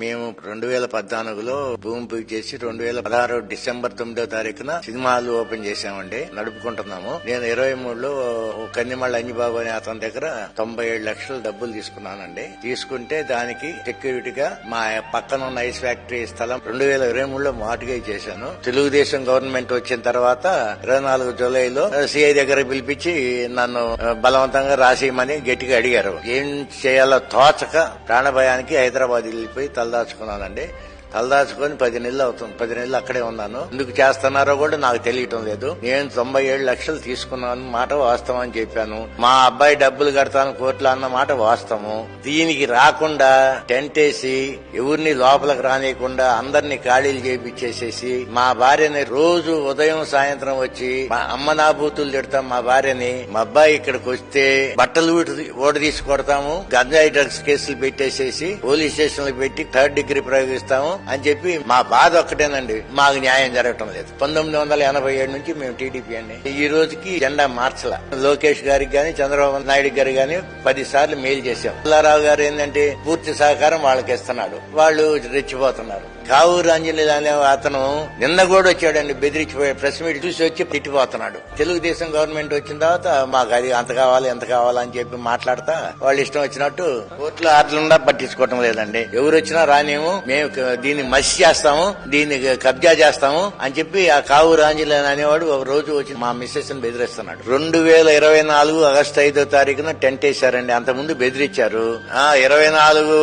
మేము రెండు వేల పద్నాలుగులో భూమి పూజ చేసి రెండు వేల పదహారు డిసెంబర్ తొమ్మిదో తారీఖున సినిమాలు ఓపెన్ చేశామండి. నడుపుకుంటున్నాము. నేను ఇరవై మూడులో కన్నిమళ్ళ అంజిబాబు అనే అతని దగ్గర తొంభై ఏడు లక్షల డబ్బులు తీసుకున్నానండి. తీసుకుంటే దానికి సెక్యూరిటీగా మా పక్కన ఉన్న ఐస్ ఫ్యాక్టరీ స్థలం రెండు వేల ఇరవై మూడులో మార్టిగేజ్ చేశాను. తెలుగుదేశం గవర్నమెంట్ వచ్చిన తర్వాత ఇరవై నాలుగు జూలైలో సిఐ దగ్గర పిలిపించి నన్ను బలవంతంగా రాసేయమని గట్టిగా అడిగారు. ఏం చేయాలో తోచక ప్రాణభయానికి హైదరాబాద్ వెళ్ళిపోయి తలదాచుకున్నానండి తలదాచుకొని పది నెలలు అవుతుంది పది నెలలు అక్కడే ఉన్నాను. ఎందుకు చేస్తున్నారో కూడా నాకు తెలియటం లేదు. నేను తొంభై ఏడు లక్షలు తీసుకున్నాను మాట వాస్తవం అని చెప్పాను. మా అబ్బాయి డబ్బులు కడతాను కోర్టులో అన్న మాట వాస్తవం దీనికి రాకుండా టెంట్ వేసి ఎవరిని లోపలికి రానియకుండా అందరినీ ఖాళీలు చేపించేసేసి మా భార్యని రోజు ఉదయం సాయంత్రం వచ్చి మా అమ్మ నా బూతులు తిడతాం మా భార్యని. మా అబ్బాయి ఇక్కడికి వస్తే బట్టలు ఓడ తీసి కొడతాము. గంజాయి డ్రగ్స్ కేసులు పెట్టేసేసి పోలీస్ స్టేషన్లు పెట్టి థర్డ్ డిగ్రీ ప్రయోగిస్తాము. అని చెప్పి మా బాధ ఒక్కటేనండి. మాకు న్యాయం జరగటం లేదు. పంతొమ్మిది వందల ఎనభై ఏడు నుంచి మేము టీడీపీ అండి. ఈ రోజుకి జెండా మార్చల. లోకేష్ గారికి గాని చంద్రబాబు నాయుడు గారికి గాని పది సార్లు మెయిల్ చేశాం. పుల్లారావు గారు ఏంటంటే పూర్తి సహకారం వాళ్ళకి ఇస్తున్నాడు. వాళ్ళు రెచ్చిపోతున్నారు. కావూరు అంజలి అనే అతను నిన్న కూడా వచ్చాడండి బెదిరించిపోయి ప్రెస్ మీట్ చూసి వచ్చి తిట్టిపోతున్నాడు. తెలుగుదేశం గవర్నమెంట్ వచ్చిన తర్వాత మాకు అది అంత కావాలి ఎంత కావాలని చెప్పి మాట్లాడతా వాళ్ళు ఇష్టం వచ్చినట్టు కోర్టులో ఆర్డర్లుండా పట్టించుకోవటం లేదండి. ఎవరు వచ్చినా రానేము మేము దీన్ని మసి చేస్తాము దీన్ని కబ్జా చేస్తాము అని చెప్పి ఆ కావూరు ఆంజనేయులు అనేవాడు ఒక రోజు వచ్చి మా మిస్సెస్ని బెదిరిస్తున్నాడు. రెండు వేల ఇరవై నాలుగు ఆగస్టు ఐదో తారీఖున టెంట్ వేశారండి. అంతకుముందు బెదిరించారు. ఇరవై నాలుగు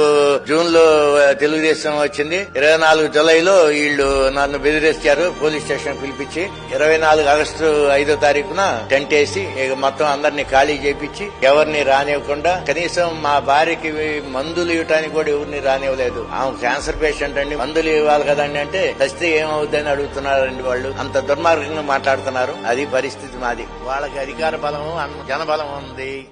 జూన్లో తెలుగుదేశం వచ్చింది. ఇరవై నాలుగు జులైలో వీళ్ళు నన్ను బెదిరేస్తారు పోలీస్ స్టేషన్ పిలిపించి. ఇరవై నాలుగు ఆగస్టు ఐదో తారీఖున టెంట్ వేసి ఇక మొత్తం అందరినీ ఖాళీ చేపించి ఎవరిని రానివ్వకుండా కనీసం మా భార్యకి మందులు ఇవ్వటానికి కూడా ఎవరిని రానివ్వలేదు. ఆమె క్యాన్సర్ పేషెంట్ అండి మందులు ఇవ్వాలి కదండి అంటే చస్తే ఏమవుద్దని అడుగుతున్నారండి వాళ్ళు. అంత దుర్మార్గంగా మాట్లాడుతున్నారు. అది పరిస్థితి మాది. వాళ్ళకి అధికార బలం జనబలం ఉంది.